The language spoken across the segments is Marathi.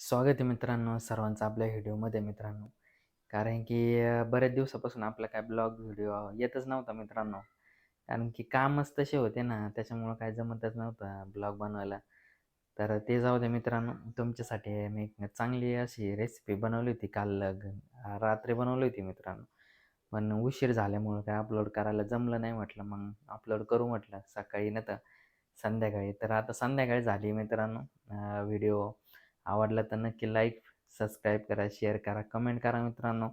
स्वागत आहे मित्रांनो सर्वांचं आपल्या व्हिडिओमध्ये मित्रांनो. कारण की बऱ्याच दिवसापासून आपला काय ब्लॉग व्हिडिओ येतच नव्हता मित्रांनो. कारण की कामच तसे होते ना त्याच्यामुळं काय जमतच नव्हतं ब्लॉग बनवायला. तर ते जाऊ दे मित्रांनो तुमच्यासाठी मी चांगली अशी रेसिपी बनवली होती काल रात्री बनवली होती मित्रांनो. पण उशीर झाल्यामुळं काय अपलोड करायला जमलं नाही म्हटलं मग अपलोड करू म्हटलं सकाळी न तर संध्याकाळी. तर आता संध्याकाळी झाली मित्रांनो व्हिडिओ आवडला तर नक्की लाईक सबस्क्राईब करा शेअर करा कमेंट करा मित्रांनो.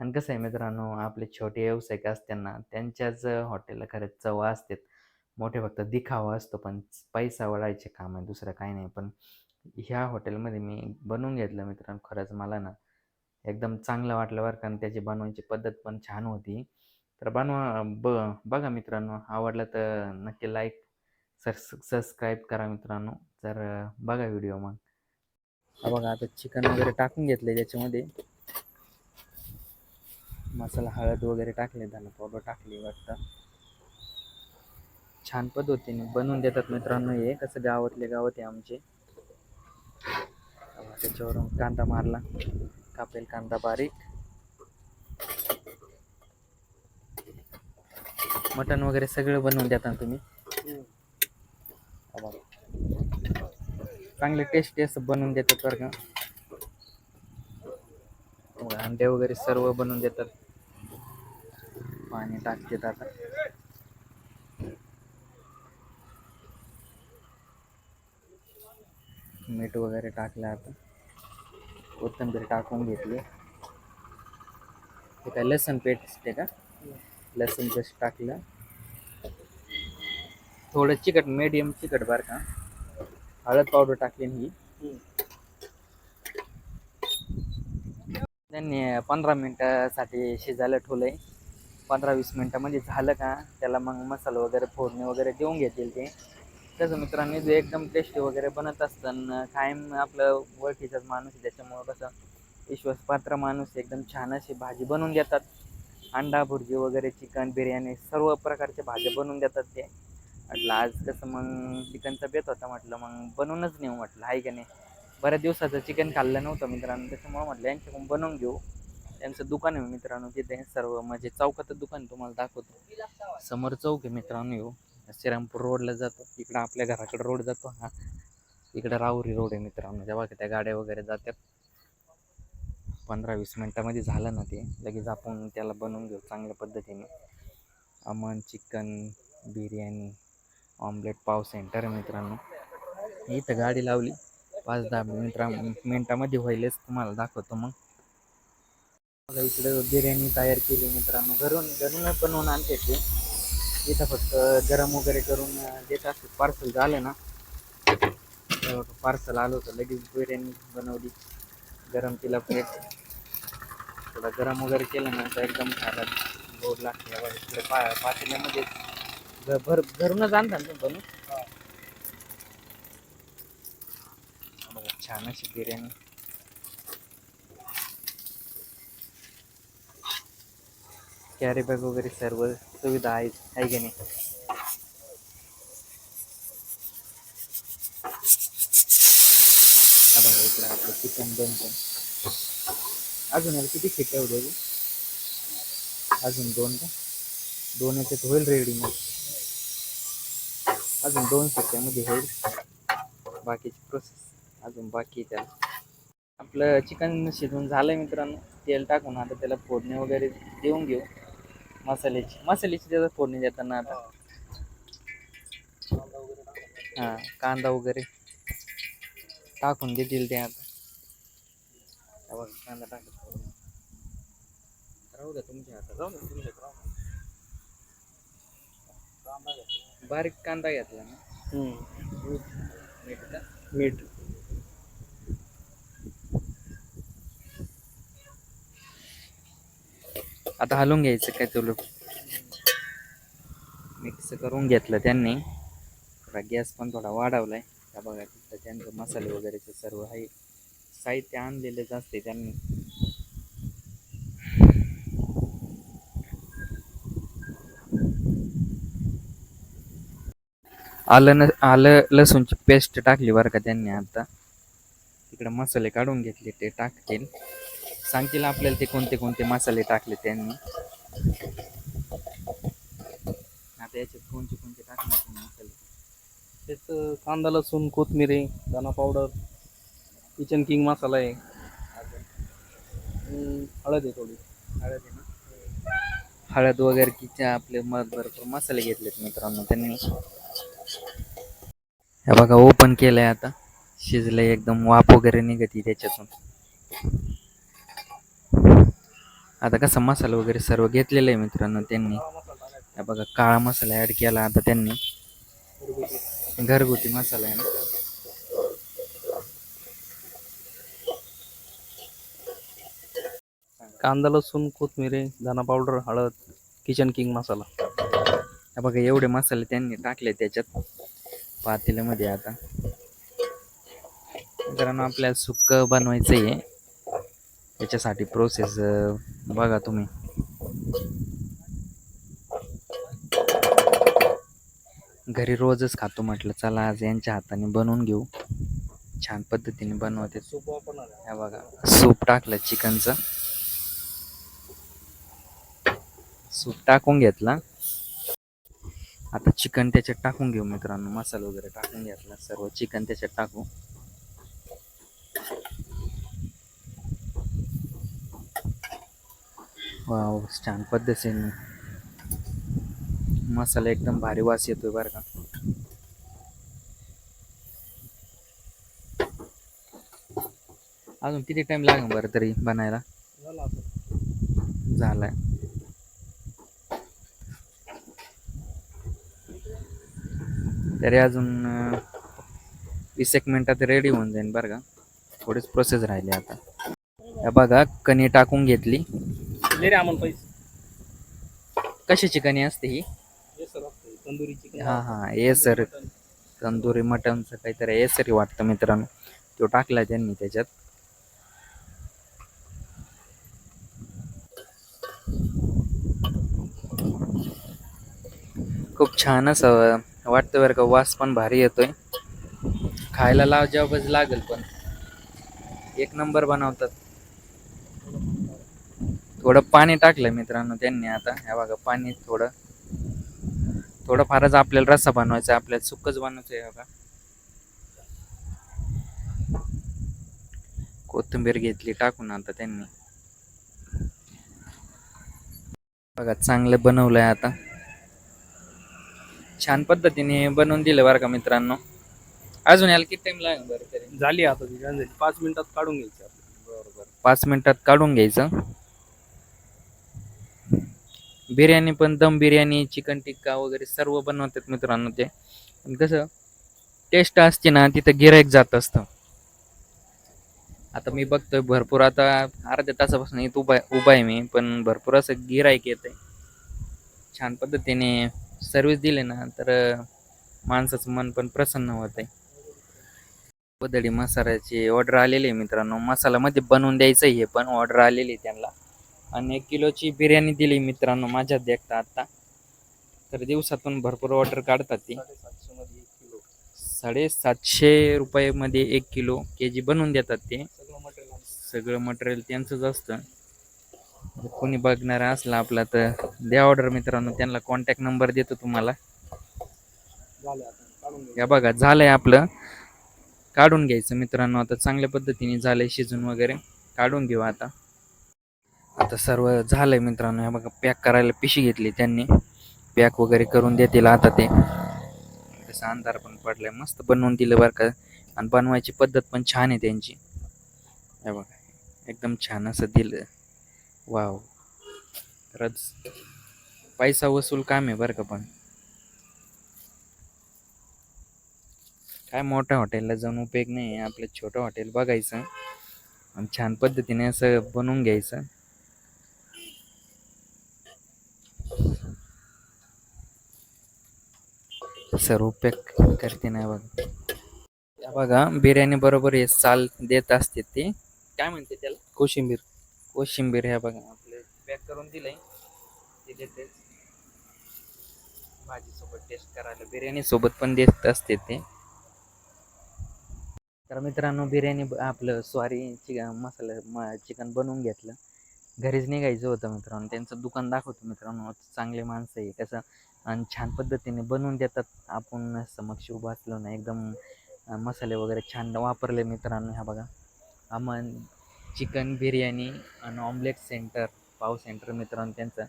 आणि कसं आहे मित्रांनो आपले छोटे व्यावसायिक असताना त्यांच्याच हॉटेलला खरंच चव असतात मोठे फक्त दिखावा असतो पण पैसा वळायचे काम आहे दुसरं काही नाही. पण ह्या हॉटेलमध्ये मी बनवून घेतलं मित्रांनो खरंच मला ना एकदम चांगलं वाटलं बरं कारण त्याची बनवायची पद्धत पण छान होती. तर बनवा ब बघा मित्रांनो आवडलं तर नक्की लाईक सर सबस्क्राईब करा मित्रांनो. तर बघा व्हिडिओ मग. हा बघा आता चिकन वगैरे टाकून घेतलंय त्याच्यामध्ये. मसाला हळद वगैरे टाकले धना पावडर टाकली वाटतं. छान पद्धतीने बनवून देतात मित्रांनो हे. कसं गावातले गावात आहे आमचे. त्याच्यावरून कांदा मारला. कापेल कांदा बारीक. मटण वगैरे सगळं बनवून देता तुम्ही? चांगले टेस्टी असं बनवून देतात बरं का. अंडे वगैरे सर्व बनवून देतात. पाणी टाकतात आता. मीठ वगैरे टाकलं आता. कोथिंबीर टाकून घेतली. हे काय लसण पेस्ट आहे का? लसण पेस्ट टाकलं. थोडं चिकट मीडियम चिकट बरं का. हळद पावडर टाकली ही त्यांनी पंधरा मिनटासाठी शिजायला ठेवलंय. पंधरा वीस मिनटामध्ये झालं का त्याला मग मसाला वगैरे फोडणी वगैरे देऊन घेतील ते. तसं मित्रांनी जे एकदम टेस्टी वगैरे बनत असताना कायम आपलं ओळखीचाच माणूस आहे. त्याच्यामुळं कसं विश्वासपात्र माणूस एकदम छान अशी भाजी बनवून देतात. अंडा भुर्जी वगैरे चिकन बिर्याणी सर्व प्रकारच्या भाज्या बनवून देतात ते. म्हटलं आज कसं मग चिकनचा बेत होता म्हटलं मग बनवूनच नेऊ म्हटलं आहे का नाही? बऱ्याच दिवसाचं चिकन खाल्लं नव्हतं मित्रांनो त्याच्यामुळं म्हटलं यांच्याकडून बनवून घेऊ. त्यांचं दुकान आहे हो मित्रांनो तिथे सर्व म्हणजे चौकातच दुकान तुम्हाला दाखवतो. समोर चौक आहे मित्रांनो येऊ श्रीरामपूर रोडला जातो. इकडं आपल्या घराकडे रोड जातो हा. इकडं राहुरी रोड आहे मित्रांनो. जेव्हा की त्या गाड्या वगैरे जातात. पंधरा वीस मिनटामध्ये झालं ना ते. लगेच आपण त्याला बनवून घेऊ चांगल्या पद्धतीने. Aman chicken biryani. Omelette pav centre आहे मित्रांनो. इथं गाडी लावली. पाच दहा मिनिटा मिनटामध्ये होईलच तुम्हाला दाखवतो मग. मला इकडं बिर्याणी तयार केली मित्रांनो. घरून घरून बनवून आणते ते. इथं फक्त गरम वगैरे करून देत असते पार्सल झालं ना. पार्सल आलं होतं लगेच बिर्याणी बनवली. गरम तिला प्लेट थोडा गरम वगैरे केलं ना तर एकदम खायला गोड लागते. पातेल्यामध्ये भर घरूनच आणता ना तुम्ही बनवून बघा छान अशी बिर्याणी. कॅरी बॅग वगैरे सर्व सुविधा आहेत आहे की नाही? हा बघा इकडं आपलं चिकन बनतं अजून याला किती शिट्ट्या होत्या अजून? अजून दोन का? दोन याच्यात होईल रेडी मग. अजून दोन शिट्ट्यामध्ये होईल. बाकीची प्रोसेस अजून बाकी त्याला. आपलं चिकन शिजून झालं मित्रांनो. तेल टाकून आता त्याला फोडणी वगैरे देऊन घेऊ. मसाल्याची मसाल्याची त्याचा फोडणी देताना आता. हां कांदा वगैरे टाकून देतील ते आता. कांदा टाकत राहू द्या तुमच्या हातात. राहू द्या तुमच्या द्या. बारीक कांदा घेतला ना. मीठ. का मीठ. आता हलवून घ्यायचं काय तुला? मिक्स करून घेतलं त्यांनी. थोडा गॅस पण थोडा वाढवलाय. त्या बघा तिथं त्यांचं मसाले वगैरेचे सर्व आहे. साहित्य आणलेलेच असते त्यांनी. आलं न आलं लसूणची पेस्ट टाकली बरं का त्यांनी आता. ती तिकडे मसाले काढून घेतले ते टाकतील सांगतील आपल्याला ते कोणते कोणते मसाले टाकले त्यांनी. आता याच्यात कोणते कोणते टाकणार तुम्ही मसाले. त्याचं कांदा लसूण कोथमिरी दाणा पावडर किचन किंग मसाला आहे. हळद आहे थोडी. हळद आहे ना? हळद वगैरे किती आपले मग भरपूर मसाले घेतलेत मित्रांनो त्यांनी. हे बघा ओपन केलंय आता. शिजलंय एकदम वाफ वगैरे निघती त्याच्यातून. आता कसा मसाला वगैरे सर्व घेतलेलं आहे मित्रांनो त्यांनी. हे बघा काळा मसाला ऍड केला आता त्यांनी. घरगुती. मसाला आहे ना. कांदा लसूण कोथमिरी दाणा पावडर हळद किचन किंग मसाला. बघा एवढे मसाले त्यांनी टाकले त्याच्यात. पातेल्यामध्ये आता. मित्रांनो आपल्याला सुक्क बनवायचं आहे त्याच्यासाठी प्रोसेस बघा तुम्ही. घरी रोजच खातो म्हटलं चला आज यांच्या हाताने बनवून घेऊ. छान पद्धतीने बनवते. सूप वापरणार बघा सूप टाकलं चिकनचं. सूप टाकून घेतला. आता चिकन त्याच्यात टाकून घेऊ मित्रांनो. मसाला वगैरे टाकून घेतला. सर्व चिकन त्याच्यात टाकू. वाव छान पद्धतीने. मसाला एकदम भारी वास येतोय बरं का. अजून किती टाइम लागेल बरं तरी बनायला. झालाय. तरी अजून वीस एक मिनिटात रेडी होऊन जाईल बरं का. थोडीच प्रोसेस राहिली आता. हे बघा कणी टाकून घेतली. कशाची कणी असते ही? हे सर असतं तंदुरी चिकन हा हा ये सर. तंदुरी मटनचं काहीतरी ये सरी वाटतं मित्रांनो. तो टाकला त्यांनी त्याच्यात. खूप छान असं वाटतं बरं का वास पण भारी येतोय. खायला लाव जेव्हाच लागेल पण. एक नंबर बनवतात. थोडं पाणी टाकलं मित्रांनो त्यांनी आता. ह्या बघा पाणी थोडं. थोडं फारच आपल्याला रस्सा बनवायचा आहे, आपल्याला सुकच बनवायचं आहे बघा. कोथिंबीर घेतली टाकून आता त्यांनी. बघा चांगलं बनवलंय आता. छान पद्धतीने बनवून दिलं बरं का मित्रांनो. अजून याला किती टाइम लागेल बरं तरी? झाली आता ती झाली पाच मिनिटात काढून घ्यायची बरोबर. पाच मिनिटात काढून घ्यायचं. बिर्याणी पण दम बिर्याणी चिकन टिक्का वगैरे सर्व बनवतात मित्रांनो ते. पण कसं टेस्ट असते ना तिथं गिरायक जात असतं. आता मी बघतोय भरपूर आता अर्ध्या तासापासून इथं उभा उभा आहे मी पण भरपूर असं गिरायक येत आहे छान पद्धतीने सर्विस दिली ना तर माणसाचं मन पण प्रसन्न होत आहे पदडी मसाल्याची ऑर्डर आलेली आहे मित्रांनो. मसालामध्ये बनवून द्यायचं हे पण ऑर्डर आलेली आहे त्यांना. आणि एक किलोची बिर्याणी दिली मित्रांनो माझ्यात देखता आता. तर दिवसातून भरपूर ऑर्डर काढतात ती. साडेसातशे एक किलो रुपयामध्ये एक किलो के जी बनवून देतात ते. सगळं मटेरियल सगळं मटेरियल त्यांचंच असतं. कोणी बघणार असला आपला तर द्या ऑर्डर मित्रांनो त्यांना कॉन्टॅक्ट नंबर देतो तुम्हाला. या बघा झालंय आपलं. काढून घ्यायचं मित्रांनो आता चांगल्या पद्धतीने झालंय शिजून वगैरे. काढून घेऊ आता. आता सर्व झालंय मित्रांनो हे बघा पॅक करायला पिशी घेतली त्यांनी. पॅक वगैरे करून देतील आता ते. तसं अंधार पण पडलाय मस्त बनवून दिलं बरं का. आणि बनवायची पद्धत पण छान आहे त्यांची. हे बघा एकदम छान असं दिलं. वाव. खरंच पैसा वसूल काम आहे बरं का पण. काय मोठ्या हॉटेलला जाऊन उपयोग नाही आहे आपलं छोटं हॉटेल बघायचं आणि छान पद्धतीने असं बनवून घ्यायचं. सर उपयोग करते नाही बघा. बघा बिर्याणी बरोबर हे साल देत असते ते. काय म्हणते त्याला? कोशिंबीर. कोशिंबीर ह्या बघा आपले. पॅक करून दिलंय. ते. देते भाजीसोबत टेस्ट करायला बिर्याणी सोबत पण देत असते ते. तर मित्रांनो बिर्याणी ब- आपलं सॉरी चिकन मसाला म चिकन बनवून घेतलं. घरीच निघायचं होतं मित्रांनो. त्यांचं दुकान दाखवतो मित्रांनो. चांगले माणसं आहे. कसं आणि छान पद्धतीने बनवून देतात. आपण समक्ष उभं असलो ना एकदम मसाले वगैरे छान वापरले मित्रांनो ह्या बघा. आम्हाला चिकन बिर्याणी आणि ऑमलेट सेंटर पाव सेंटर मित्रांनो त्यांचं.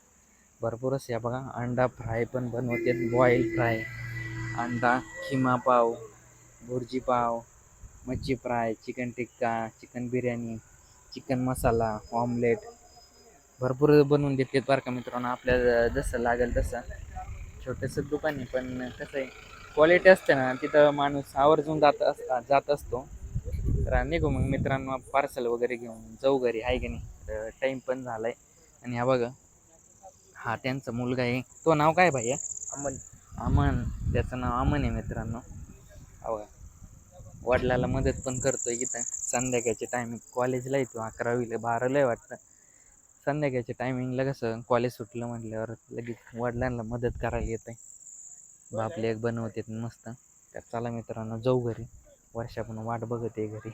भरपूरच या बघा. अंडा फ्राय पण बनवतात. बॉईल फ्राय अंडा खिमा पाव भुर्जी पाव मच्छी fry chicken tikka chicken biryani chicken masala omelette भरपूर बनवून देतात बरं का मित्रांनो. आपल्याला जसं लागेल तसं. छोटंसं दुकान आहे पण कसं आहे क्वालिटी असते ना तिथं माणूस आवर्जून जात अस जात असतो. तर निघू मग मित्रांनो पार्सल वगैरे घेऊन जाऊ घरी. आहे की नाही? तर टाईम पण झाला आहे आणि हा बघा हा त्यांचा मुलगा आहे. तो नाव काय भैया अमन. अमन. त्याचं नाव अमन आहे मित्रांनो. हा बघा वडिलाला मदत पण करतोय इथं. संध्याकाळच्या टायमिंग कॉलेजला येतो अकरावीला बाराला आहे वाटतं. संध्याकाळच्या टायमिंगला कसं कॉलेज सुटलं म्हटल्यावर लगेच वडिलांना मदत करायला येते बापले एक बनवते मस्त. तर चला मित्रांनो जाऊ घरी. वर्षा पण वाट बघत आहे घरी.